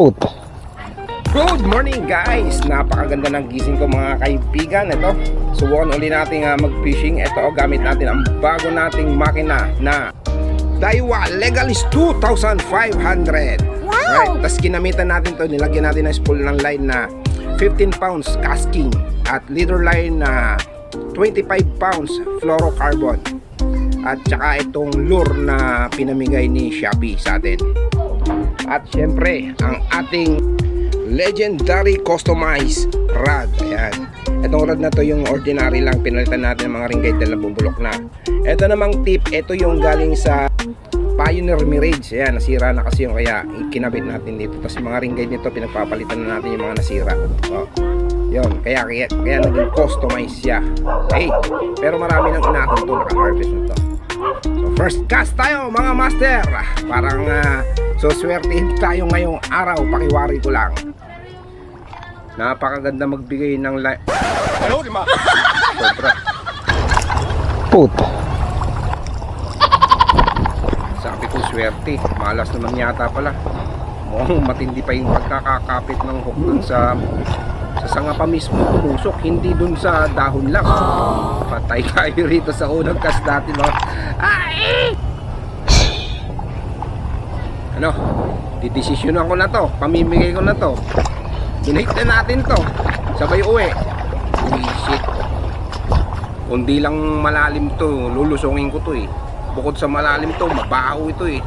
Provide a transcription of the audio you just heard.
Put. Good morning guys! Napakaganda ng gising ko mga kaibigan. Ito, subukan uli natin uh, mag-fishing. Ito, gamit natin ang bago nating makina na Daiwa Legalis 2,500. Wow! Right, tapos ginamitan natin to nilagyan natin ng spool ng line na 15 pounds casking at leader line na 25 pounds fluorocarbon. At saka itong lure na pinamigay ni Shopee sa atin. At syempre, ang ating legendary customized rod. Ayan. Itong rod na to yung ordinary lang. Pinalitan natin ng mga ring guide na nabubulok na. Ito namang tip, ito yung galing sa Pioneer Mirage. Ayan, nasira na kasi yung kaya kinabit natin dito. Tapos mga ring guide nito, pinagpapalitan na natin yung mga nasira. Oh. Yun, kaya, kaya, kaya naging customized siya. Okay, pero marami nang inaakon to, naka-harvest na to. So first cast tayo mga master. Parang uh, so swertihin tayo ngayong araw. Pakiwari ko lang. Napakaganda magbigay ng li- Sobra. Put. Sabi ko swerte. Malas naman yata pala. Mukhang matindi pa yung pagkakakapit ng hook dun sa sa sanga pa mismo tumusok, hindi dun sa dahon lang. Patay tayo rito sa unang cast natin mga. Ay! Ano? Didesisyonan ko na to. Pamimigay ko na to. Donate na natin to. Sabay uwi. Shit. Kundi lang malalim to, lulusungin ko to eh. Bukod sa malalim to, mabaho ito eh.